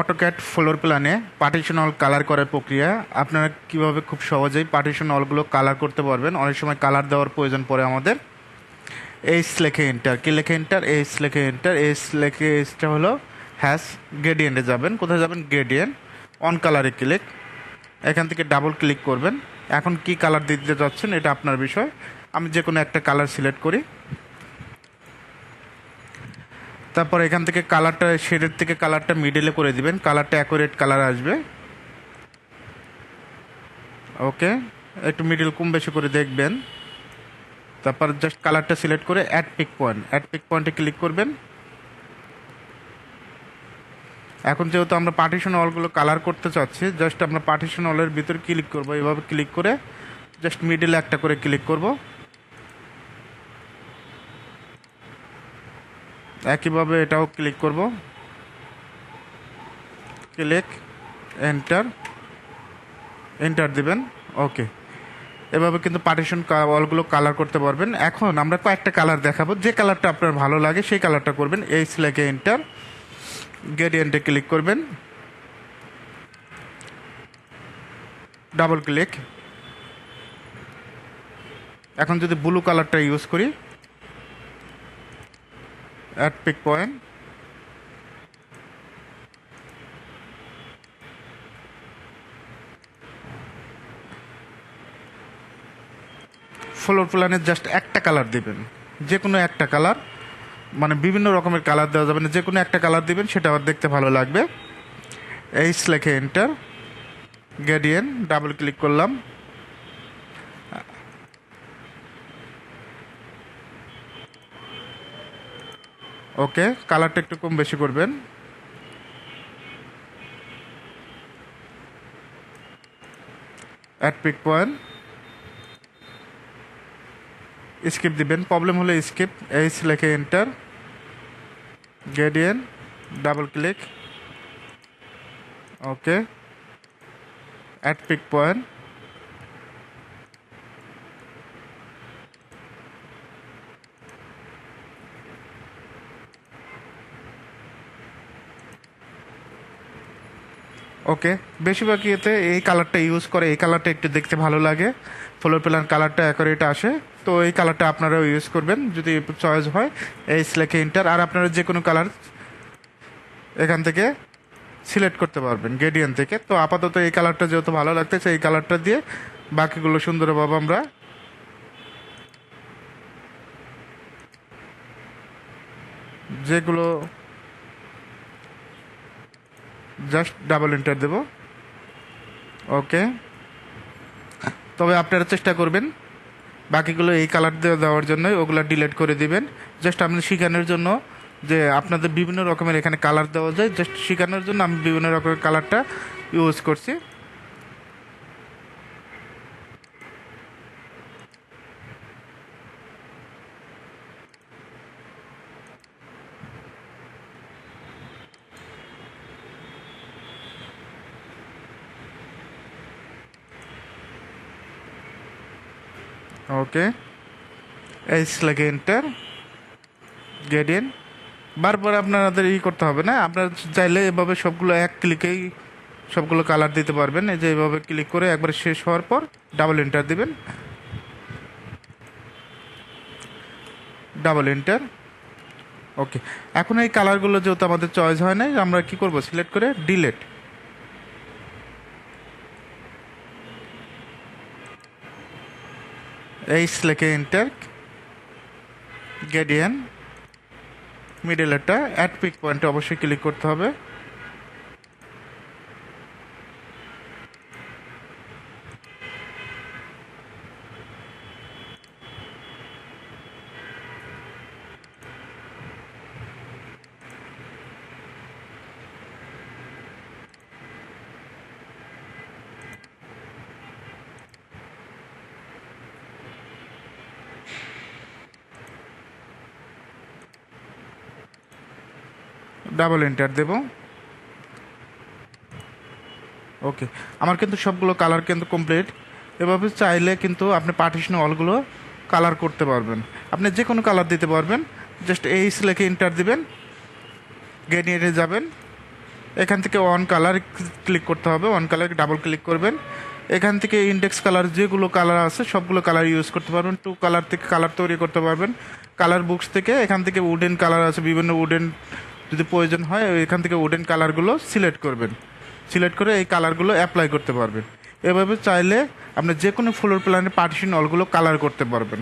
AutoCAD floor প্ল্যানে partition all colour করার প্রক্রিয়া, আপনারা কীভাবে খুব সহজেই পার্টিশন অলগুলো কালার করতে পারবেন? অনেক সময় কালার দেওয়ার প্রয়োজন পড়ে আমাদের। এইস লেখে এন্টার কি লেখে এন্টার এইস লেখে এন্টার এইস লেখে এইসটা হলো হ্যাশ গ্রেডিয়েন্টে যাবেন। কোথায় যাবেন? গ্রেডিয়েন্ট অন কালারে ক্লিক এখান থেকে ডাবল ক্লিক করবেন। এখন কি কালার দিতে যাচ্ছেন? এটা আপনার বিষয়। আমি যে কোনো একটা কালার সিলেক্ট করি। তারপর এখান থেকে কালারটা, শেডের থেকে কালারটা মিডলে করে দিবেন। কালারটা অ্যাকুরেট কালার আসবে। ওকে একটু মিডল কম বেশি করে দেখবেন। তারপর জাস্ট কালারটা সিলেক্ট করে add pick point add pick পয়েন্টে ক্লিক করবেন। এখন যেহেতু আমরা পার্টিশন অলগুলো কালার করতে চাচ্ছি জাস্ট আমরা পার্টিশন অলের ভিতর ক্লিক করব। এভাবে ক্লিক করে জাস্ট মিডলে একটা করে ক্লিক করব। একইভাবে এটাও ক্লিক করব। ক্লিক এন্টার এন্টার দিবেন। ওকে এভাবে কিন্তু পার্টিশন অলগুলো কালার করতে পারবেন। এখন আমরা কয়েকটা কালার দেখাবো। যে কালারটা আপনার ভালো লাগে, সেই কালারটা করবেন। এই সিলেকে এন্টার গ্রেডিয়েন্টে ক্লিক করবেন। ডাবল ক্লিক এখন যদি ব্লু কালারটা ইউজ করি অ্যাড পিক পয়েন্ট ফ্লোর প্ল্যানের জাস্ট একটা কালার দিবেন। যে কোনো একটা কালার মানে বিভিন্ন রকমের কালার দেওয়া যাবে না যে কোনো একটা কালার দিবেন, সেটা আবার দেখতে ভালো লাগবে। এইচ লেখে এন্টার গ্যাডিয়েন ডাবল ক্লিক করলাম। ওকে, কালারটা একটু কম বেশি করবেন। অ্যাড পিক পয়েন্ট স্কিপ দিবেন প্রবলেম হলে স্কিপ এইচ লেখে enter gradient double click okay add pick point okay বেশিরভাগ ইয়েতে এই কালারটা ইউজ করে, এই কালারটা একটু দেখতে ভালো লাগে। ফ্লোর প্ল্যান কালারটা অ্যাকোরেট আসে। তো এই কালারটা আপনারাও ইউজ করবেন যদি চয়েস হয়। এই স্লেকে ইন্টার আর আপনারা যে কোনো কালার এখান থেকে সিলেক্ট করতে পারবেন গেডিয়ান থেকে। তো আপাতত এই কালারটা যেহেতু ভালো লাগতেছে, এই কালারটা দিয়ে বাকিগুলো সুন্দরভাবে আমরা। যেগুলো জাস্ট ডাবল এন্টার দেব। ওকে তবে আপনারা চেষ্টা করবেন। বাকিগুলো এই কালার দেওয়ার জন্য ওগুলো ডিলিট করে দিবেন। জাস্ট আপনি শেখানোর জন্য যে আপনাদের বিভিন্ন রকমের এখানে কালার দেওয়া যায়। জাস্ট শেখানোর জন্য আমি বিভিন্ন রকমের কালারটা ইউজ করছি। ওকে এইচ লাগে এন্টার গ্রেডিয়েন্ট বারবার আপনাদের ই করতে হবে, না? আপনারা চাইলে এভাবে সবগুলো এক ক্লিকেই সবগুলো কালার দিতে পারবেন। এই যে এভাবে ক্লিক করে একবার শেষ হওয়ার পর ডাবল এন্টার দিবেন। ডাবল এন্টার ওকে এখন এই কালারগুলো যেহেতু আমাদের চয়েস হয় নাই, আমরা কি করব? সিলেক্ট করে ডিলেট এইচ লেখে গেডিয়ান গ্রেডিয়েন মিডলেরটা অ্যাড পিক পয়েন্টে অবশ্যই ক্লিক করতে হবে। ডাবল এন্টার দেব। ওকে আমার কিন্তু সবগুলো কালার কিন্তু কমপ্লিট এভাবে চাইলে কিন্তু আপনি পার্টিশন অলগুলো কালার করতে পারবেন। আপনি যে কোনো কালার দিতে পারবেন। জাস্ট এই লেখে এন্টার দিবেন। গেনিয়ে যাবেন। এখান থেকে অন কালার ক্লিক করতে হবে। অন কালার ডাবল ক্লিক করবেন। এখান থেকে ইন্ডেক্স কালার যেগুলো কালার আছে, সবগুলো কালার ইউজ করতে পারবেন। টু কালার থেকে কালার তৈরি করতে পারবেন। কালার বুকস থেকে এখান থেকে উডেন কালার আছে, বিভিন্ন উডেন যদি প্রয়োজন হয়, এখান থেকে উডেন কালারগুলো সিলেক্ট করবেন। সিলেক্ট করে এই কালারগুলো অ্যাপ্লাই করতে পারবেন। এভাবে চাইলে আপনি যে কোনো ফ্লোর প্ল্যানের পার্টিশন অলগুলো কালার করতে পারবেন।